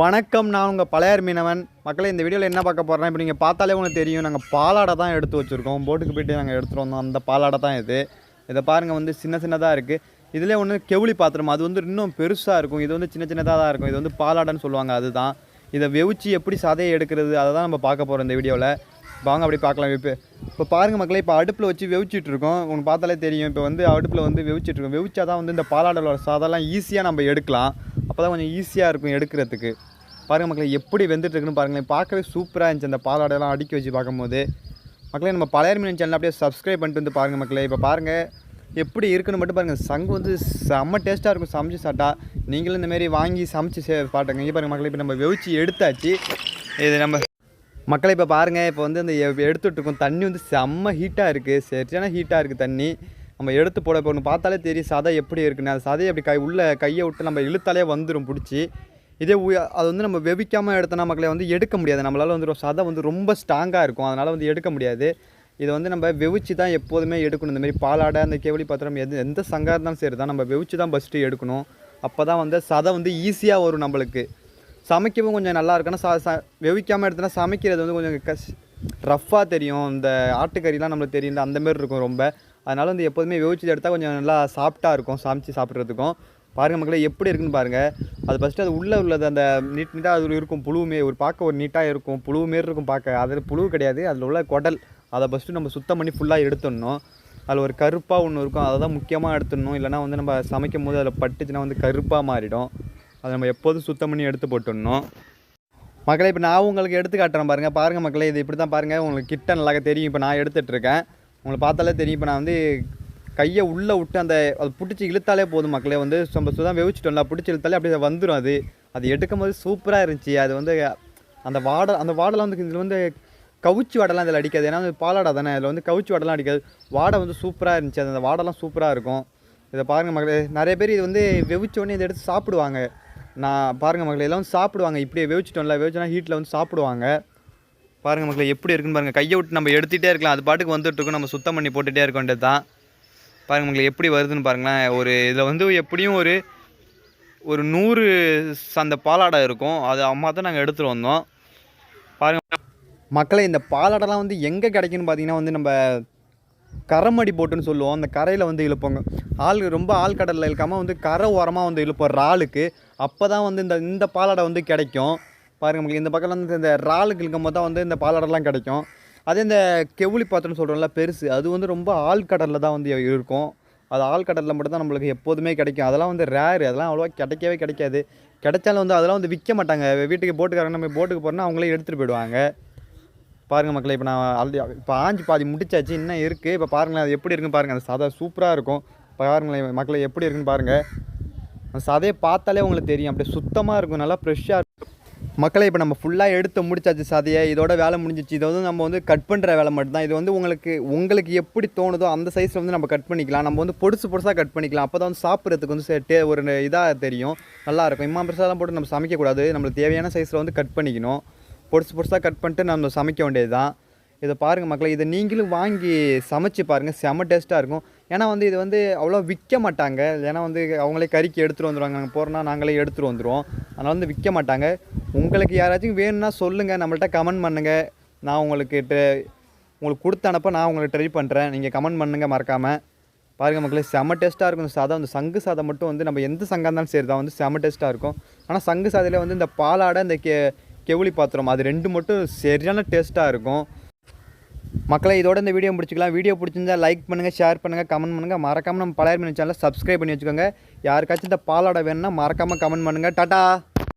வணக்கம் நான் உங்கள் பழையார் மீனவன். மக்களே இந்த வீடியோவில் என்ன பார்க்க போகிறேன் இப்போ நீங்கள் பார்த்தாலே உங்களுக்கு தெரியும் நாங்கள் பாலாடை தான் எடுத்து வச்சுருக்கோம். போட்டுக்கு போயிட்டு நாங்கள் எடுத்துகிட்டு வந்தோம். அந்த பாலாடை தான் இது. இதை பாருங்கள் வந்து சின்ன சின்னதாக இருக்குது இதிலே ஒன்று கெவுளி பாத்திரம். அது வந்து இன்னும் பெருசாக இருக்கும். இது வந்து சின்ன சின்னதாக தான் இருக்கும். இது வந்து பாலாடைன்னு சொல்லுவாங்க அதுதான். இதை வெவிச்சு எப்படி சதையை எடுக்கிறது அதை தான் நம்ம பார்க்க போகிறோம் இந்த வீடியோவில் வாங்க அப்படி பார்க்கலாம். இப்போ இப்போ பாருங்கள் மக்களே இப்போ அடுப்பில் வச்சு வெவிச்சிட்ருக்கோம் உங்களுக்கு பார்த்தாலே தெரியும். இப்போ வந்து அடுப்பில் வந்து வெவிச்சிட்ருக்கோம் வெவிச்சா தான் வந்து இந்த பாலாடலோட சாதெல்லாம் ஈஸியாக நம்ம எடுக்கலாம். அப்போ தான் கொஞ்சம் ஈஸியாக இருக்கும் எடுக்கிறதுக்கு. பாருங்கள் மக்களை எப்படி வெந்துட்டுருக்குன்னு பாருங்களேன். பார்க்கவே சூப்பராக இருந்துச்சு அந்த பாலாடையெல்லாம் அடுக்கி வச்சு பார்க்கும்போது. மக்களே நம்ம பழைய மீன் சேனல் அப்படியே சப்ஸ்கிரைப் பண்ணிட்டு வந்து பாருங்கள் மக்களே. இப்போ பாருங்கள் எப்படி இருக்குன்னு மட்டும் பாருங்கள் சங்கு வந்து செம்ம டேஸ்ட்டாக இருக்கும் சமைச்சு சாப்பிட்டா. நீங்களும் இந்தமாரி வாங்கி சமைச்சு சே பாட்டுங்க இங்கே பாருங்கள் மக்களை இப்போ நம்ம வெவிச்சு எடுத்தாச்சு. இது நம்ம மக்களை இப்போ பாருங்கள் இப்போ வந்து அந்த எ- இருக்கோம் தண்ணி வந்து செம்ம ஹீட்டாக இருக்குது சரியான ஹீட்டாக இருக்குது தண்ணி. நம்ம எடுத்து போட இப்போ ஒன்று பார்த்தாலே தெரியும் சதை எப்படி இருக்குன்னு. அது சதையை அப்படி கை உள்ளே கையை விட்டு நம்ம இழுத்தாலே வந்துடும் பிடிச்சி. இதே உய- அது வந்து நம்ம வெவிக்காமல் எடுத்தோம்னா மக்களை வந்து எடுக்க முடியாது. நம்மளால் வந்து சதை வந்து ரொம்ப ஸ்ட்ராங்காக இருக்கும். அதனால் வந்து எடுக்க முடியாது. இதை வந்து நம்ம வெவிச்சு தான் எப்போதுமே எடுக்கணும். இந்தமாரி பாலாடை அந்த கேவலி பாத்திரம் எது எந்த சங்காக இருந்தாலும் சரி தான் நம்ம வெவிச்சு தான் ஃபஸ்ட்டு எடுக்கணும். அப்போ தான் வந்து சதை வந்து ஈஸியாக வரும் நம்மளுக்கு. சமைக்கவும் கொஞ்சம் நல்லா இருக்குன்னா ச ச வெவிக்காமல் எடுத்தோன்னா சமைக்கிறது வந்து கொஞ்சம் கஷ் ரஃப்பாக தெரியும். இந்த ஆட்டுக்கறிலாம் நம்மளுக்கு தெரியல அந்தமாரி இருக்கும் ரொம்ப. அதனால் வந்து எப்போதுமே வேவிச்சு எடுத்தால் கொஞ்சம் நல்லா சாஃப்ட்டாக இருக்கும் சமைச்சு சாப்பிட்றதுக்கும். பாருங்கள் மக்களே எப்படி இருக்குன்னு பாருங்கள் அது ஃபஸ்ட்டு அது உள்ளே உள்ளது அந்த நீட் நீட்டாக அது இருக்கும் புழுவுமே ஒரு பார்க்க ஒரு நீட்டாக இருக்கும் புழு மாரி இருக்கும் பார்க்க அதில் புழு கிடையாது அதில் உள்ள குடல். அதை ஃபஸ்ட்டு நம்ம சுத்தம் பண்ணி ஃபுல்லாக எடுத்துடணும். அதில் ஒரு கருப்பாக ஒன்று இருக்கும் அதை தான் முக்கியமாக எடுத்துடணும். இல்லைனா வந்து நம்ம சமைக்கும் போது அதில் பட்டுச்சுன்னா வந்து கருப்பாக மாறிடும். அதை நம்ம எப்போதும் சுத்தம் பண்ணி எடுத்து போட்டுடணும். மக்களே இப்போ நான் உங்களுக்கு எடுத்து காட்டுறேன் பாருங்கள் பாருங்கள் மக்களே இது இப்படி தான் பாருங்கள் உங்களுக்கு கிட்ட நல்லா தெரியும். இப்போ நான் எடுத்துகிட்ருக்கேன் உங்களை பார்த்தாலே தெரியும். இப்போ நான் வந்து கையை உள்ளே விட்டு அந்த அது பிடிச்சி இழுத்தாலே போதும் மக்களே. வந்து நம்ம சுதான் வெவிச்சிட்டோம்ல பிடிச்சி இழுத்தாலே அப்படியே வந்துடும் அது. அது எடுக்கும் போது சூப்பராக இருந்துச்சு. அது வந்து அந்த வாடை அந்த வாடெல்லாம் வந்து இதில் வந்து கவுச்சி வாடெல்லாம் இதில் அடிக்காது. ஏன்னா அது பாலாடை தானே. அதில் வந்து கவுச்சி வாடெல்லாம் அடிக்காது. வாடை வந்து சூப்பராக இருந்துச்சு. அந்த வாடெல்லாம் சூப்பராக இருக்கும். இதை பாருங்கள் மக்களே. நிறைய பேர் இது வந்து வெவிச்சோடனே இதை எடுத்து சாப்பிடுவாங்க. நான் பாருங்கள் மக்களே. எல்லாம் வந்து சாப்பிடுவாங்க. இப்படியே வெவிச்சிட்டோம்ல வெவிச்சோன்னா ஹீட்டில் வந்து சாப்பிடுவாங்க. பாருங்கள் மக்களை எப்படி இருக்குன்னு பாருங்கள் கையை விட்டு நம்ம எடுத்துகிட்டே இருக்கலாம். அது பாட்டுக்கு வந்துட்டுருக்கோம் நம்ம சுத்தம் பண்ணி போட்டுகிட்டே இருக்கோன்றது தான். பாருங்கள் மக்களை எப்படி வருதுன்னு பாருங்களேன். ஒரு இதில் வந்து எப்படியும் ஒரு ஒரு நூறு அந்த பாலாடை இருக்கும். அது அம்மா தான் நாங்கள் எடுத்துகிட்டு வந்தோம். பாருங்கள் மக்களை இந்த பாலாடெல்லாம் வந்து எங்கே கிடைக்குன்னு பார்த்தீங்கன்னா வந்து நம்ம கரமடி போட்டுன்னு சொல்லுவோம். அந்த கரையில் வந்து இழுப்போங்க. ஆள் ரொம்ப ஆள் கடலில் இழுக்காமல் வந்து கரை ஓரமாக வந்து இழுப்போம். இறாலுக்கு. அப்போ தான் வந்து இந்த இந்த பாலாடை வந்து கிடைக்கும். பாருங்க உங்களுக்கு இந்த பக்கம் வந்து இந்த இறாலுக்கு இழுக்கும் போது தான் வந்து இந்த பாலாடெல்லாம் கிடைக்கும். அதே இந்த கெவுளி பாத்திரம்னு சொல்கிறோம்ல பெருசு அது வந்து ரொம்ப ஆழ்கடலில் தான் வந்து இருக்கும். அது ஆழ்கடலில் மட்டும் தான் நம்மளுக்கு எப்போதுமே கிடைக்கும். அதெல்லாம் வந்து ரேரு அதெல்லாம் அவ்வளோவா கிடைக்கவே கிடைக்காது. கிடைச்சாலும் வந்து அதெல்லாம் வந்து விற்க மாட்டாங்க. வீட்டுக்கு போட்டுக்காரங்க நம்ம போட்டுக்கு போகிறோன்னா அவங்களே எடுத்துகிட்டு போயிடுவாங்க. பாருங்கள் மக்களை இப்போ நான் ஆல்ரெடி இப்போ ஆஞ்சு பாதி முடிச்சாச்சு இன்னும் இருக்குது இப்போ பாருங்களேன் அது எப்படி இருக்குன்னு பாருங்கள் அந்த சதை சூப்பராக இருக்கும். பாருங்களேன் மக்களை எப்படி இருக்குன்னு பாருங்கள் அந்த சதையை பார்த்தாலே உங்களுக்கு தெரியும். அப்படியே சுத்தமாக இருக்கும் நல்லா ஃப்ரெஷ்ஷாக இருக்கும் மக்களை இப்போ நம்ம ஃபுல்லாக எடுத்து முடிச்சாச்சு சாதியை. இதோட வேலை முடிஞ்சிச்சு. இதை வந்து நம்ம வந்து கட் பண்ணுற வேலை மட்டும்தான். இது வந்து உங்களுக்கு உங்களுக்கு எப்படி தோணுதோ அந்த சைஸில் வந்து நம்ம கட் பண்ணிக்கலாம். நம்ம வந்து பொடுசு பொடுசாக கட் பண்ணிக்கலாம். அப்போ தான் வந்து சாப்பிட்றதுக்கு வந்து செட்டு ஒரு இதாக தெரியும். நல்லாயிருக்கும் இம்மா பெருசாலாம் போட்டு நம்ம சமைக்கக்கூடாது. நம்மளுக்கு தேவையான சைஸில் வந்து கட் பண்ணிக்கணும். பொடுசு பொடுசாக கட் பண்ணிட்டு நம்ம சமைக்க வேண்டியது தான் இதை பாருங்கள் மக்களை இதை நீங்களும் வாங்கி சமைச்சு பாருங்கள் செம டேஸ்ட்டாக இருக்கும். ஏன்னா வந்து இது வந்து அவ்வளோ விற்க மாட்டாங்க. ஏன்னா வந்து அவங்களே கறிக்கு எடுத்துகிட்டு வந்துடுவாங்க நாங்கள் போகிறோன்னா நாங்களே எடுத்துகிட்டு வந்துடுவோம் அதனால் வந்து விற்க மாட்டாங்க. உங்களுக்கு யாராச்சும் வேணும்னா சொல்லுங்கள் நம்மள்ட்ட கமெண்ட் பண்ணுங்கள் நான் உங்களுக்கு உங்களுக்கு கொடுத்து அனுப்ப நான் உங்களுக்கு ட்ரை பண்ணுறேன் நீங்கள் கமெண்ட் பண்ணுங்கள் மறக்காமல் பாருங்கள் மக்களே செம டேஸ்ட்டாக இருக்கும். இந்த சாதம் அந்த சங்கு சாதம் மட்டும் வந்து நம்ம எந்த சங்கம் இருந்தாலும் சரி தான் வந்து செம டேஸ்ட்டாக இருக்கும். ஆனால் சங்கு சாதையில் வந்து இந்த பாலாடை இந்த கெ கெவுளி பாத்திரம் அது ரெண்டு மட்டும் சரியான டேஸ்ட்டாக இருக்கும். மக்களை இதோட இந்த வீடியோ முடிச்சுக்கலாம். வீடியோ பிடிச்சிருந்தா லைக் பண்ணுங்கள் ஷேர் பண்ணுங்கள் கமெண்ட் பண்ணுங்கள் மறக்காமல் நம்ம பழைய மீன் சேனலை சப்ஸ்கிரைப் பண்ணி வச்சுக்கோங்க. யாருக்காச்சும் இந்த பாலாடை வேணும்னா மறக்காமல் கமெண்ட் பண்ணுங்கள் டாட்டா